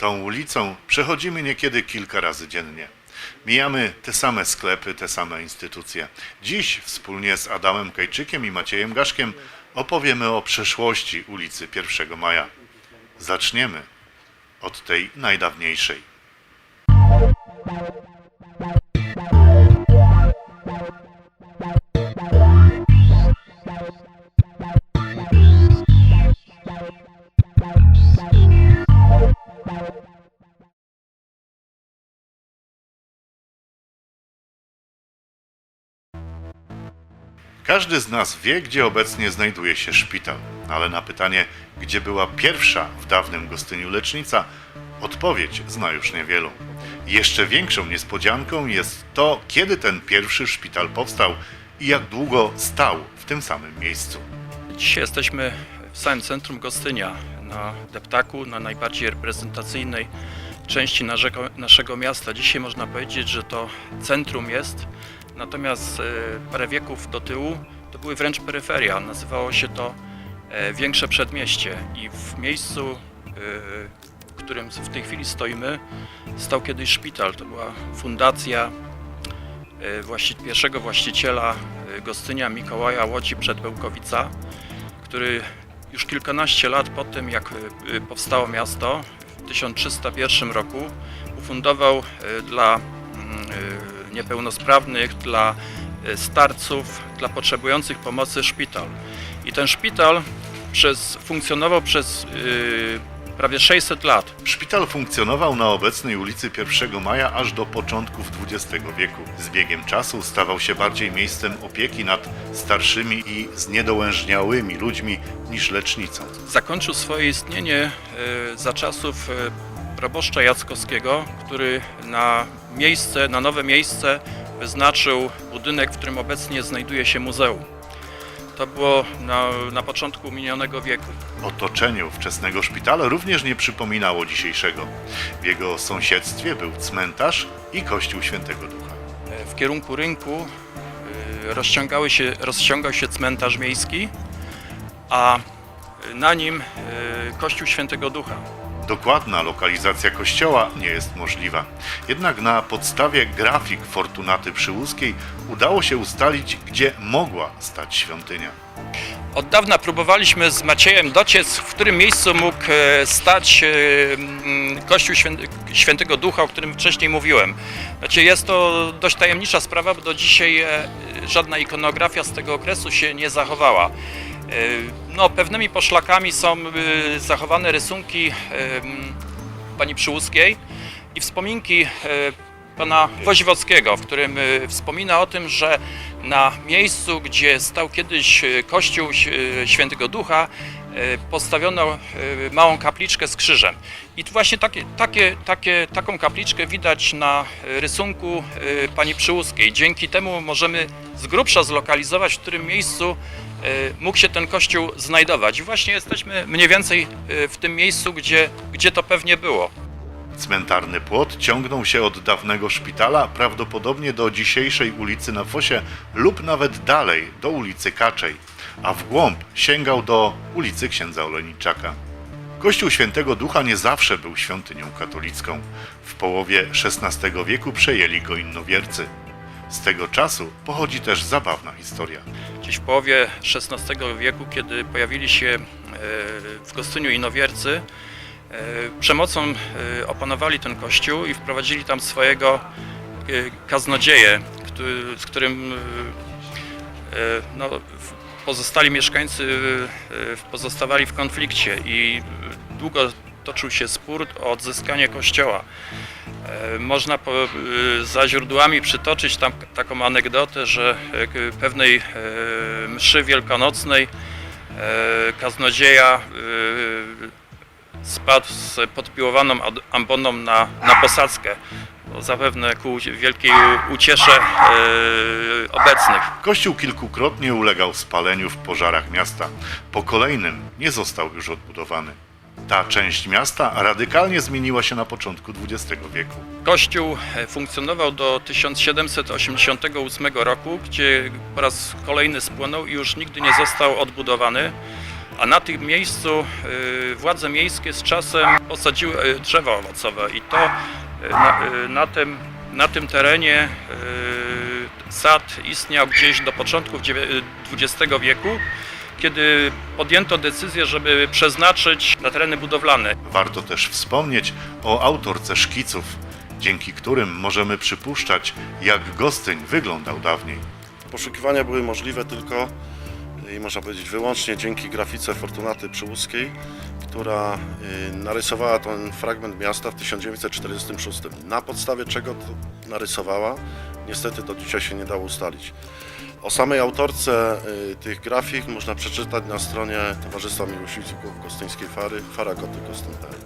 Tą ulicą przechodzimy niekiedy kilka razy dziennie. Mijamy te same sklepy, te same instytucje. Dziś wspólnie z Adamem Kajczykiem i Maciejem Gaszkiem opowiemy o przeszłości ulicy 1 Maja. Zaczniemy od tej najdawniejszej. Każdy z nas wie, gdzie obecnie znajduje się szpital, ale na pytanie, gdzie była pierwsza w dawnym Gostyniu lecznica, odpowiedź zna już niewielu. Jeszcze większą niespodzianką jest to, kiedy ten pierwszy szpital powstał i jak długo stał w tym samym miejscu. Dzisiaj jesteśmy w samym centrum Gostynia, na deptaku, na najbardziej reprezentacyjnej części naszego, naszego miasta. Dzisiaj można powiedzieć, że to centrum jest, natomiast e, parę wieków do tyłu to były wręcz peryferia. Nazywało się to e, Większe Przedmieście i w miejscu, e, w którym w tej chwili stoimy, stał kiedyś szpital. To była fundacja pierwszego właściciela Gostynia Mikołaja Łodzi Przedbełkowica, który już kilkanaście lat po tym, jak powstało miasto, w 1301 roku ufundował dla mm, niepełnosprawnych, dla y, starców, dla potrzebujących pomocy szpital. I ten szpital przez, funkcjonował przez y, prawie 600 lat. Szpital funkcjonował na obecnej ulicy 1 Maja aż do początków XX wieku. Z biegiem czasu stawał się bardziej miejscem opieki nad starszymi i zniedołężniałymi ludźmi niż lecznicą. Zakończył swoje istnienie y, za czasów proboszcza Jackowskiego, który na miejsce, na nowe miejsce wyznaczył budynek, w którym obecnie znajduje się muzeum. To było na, na początku minionego wieku. Otoczeniu wczesnego szpitala również nie przypominało dzisiejszego. W jego sąsiedztwie był cmentarz i kościół świętego Ducha. W kierunku rynku y, rozciągały się, rozciągał się cmentarz miejski, a na nim y, kościół świętego Ducha. Dokładna lokalizacja kościoła nie jest możliwa. Jednak na podstawie grafik Fortunaty Przyłuskiej udało się ustalić, gdzie mogła stać świątynia. Od dawna próbowaliśmy z Maciejem dociec, w którym miejscu mógł e, stać e, mm, Kościół Świętego Ducha, o którym wcześniej mówiłem. Znaczy jest to dość tajemnicza sprawa, bo do dzisiaj e, żadna ikonografia z tego okresu się nie zachowała. No, pewnymi poszlakami są e, zachowane rysunki m, pani Przyłuskiej i wspominki e, pana Woziwockiego, w którym wspomina o tym, że na miejscu, gdzie stał kiedyś kościół Świętego Ducha, postawiono e, małą kapliczkę z krzyżem. I tu właśnie takie, takie, takie, taką kapliczkę widać na e, rysunku e, pani Przyłuskiej. Dzięki temu możemy z grubsza zlokalizować, w którym miejscu e, mógł się ten kościół znajdować. I właśnie jesteśmy mniej więcej e, w tym miejscu, gdzie, gdzie to pewnie było. Cmentarny płot ciągnął się od dawnego szpitala prawdopodobnie do dzisiejszej ulicy na Fosie lub nawet dalej do ulicy Kaczej, a w głąb sięgał do ulicy księdza Oleniczaka. Kościół Świętego Ducha nie zawsze był świątynią katolicką. W połowie XVI wieku przejęli go innowiercy. Z tego czasu pochodzi też zabawna historia. Gdzieś w połowie XVI wieku, kiedy pojawili się e, w Gostyniu inowiercy, e, przemocą e, opanowali ten kościół i wprowadzili tam swojego kaznodzieję, z którym no, pozostali mieszkańcy e, pozostawali w konflikcie i długo toczył się spór o odzyskanie kościoła. E, Można po, e, za źródłami przytoczyć tam taką anegdotę, że e, pewnej e, mszy wielkanocnej kaznodzieja spadł z podpiłowaną amboną na, na posadzkę. No, zapewne ku wielkiej uciesze e, obecnych. Kościół kilkukrotnie ulegał spaleniu w pożarach miasta. Po kolejnym nie został już odbudowany. Ta część miasta radykalnie zmieniła się na początku XX wieku. Kościół e, funkcjonował do 1788 roku, gdzie po raz kolejny spłonął i już nigdy nie został odbudowany. A na tym miejscu y, władze miejskie z czasem posadziły drzewa owocowe i to na, y, na, tym, na tym terenie y, sad istniał gdzieś do początków dziewię- XX wieku, kiedy podjęto decyzję, żeby przeznaczyć na tereny budowlane. Warto też wspomnieć o autorce szkiców, dzięki którym możemy przypuszczać, jak Gostyń wyglądał dawniej. Poszukiwania były możliwe tylko i można powiedzieć wyłącznie dzięki grafice Fortunaty Przyłuskiej, która y, narysowała ten fragment miasta w 1946. Na podstawie czego to narysowała, niestety do dzisiaj się nie dało ustalić. O samej autorce y, tych grafik można przeczytać na stronie Towarzystwa Miłośników Gostyńskiej Fary, faragoty.pl.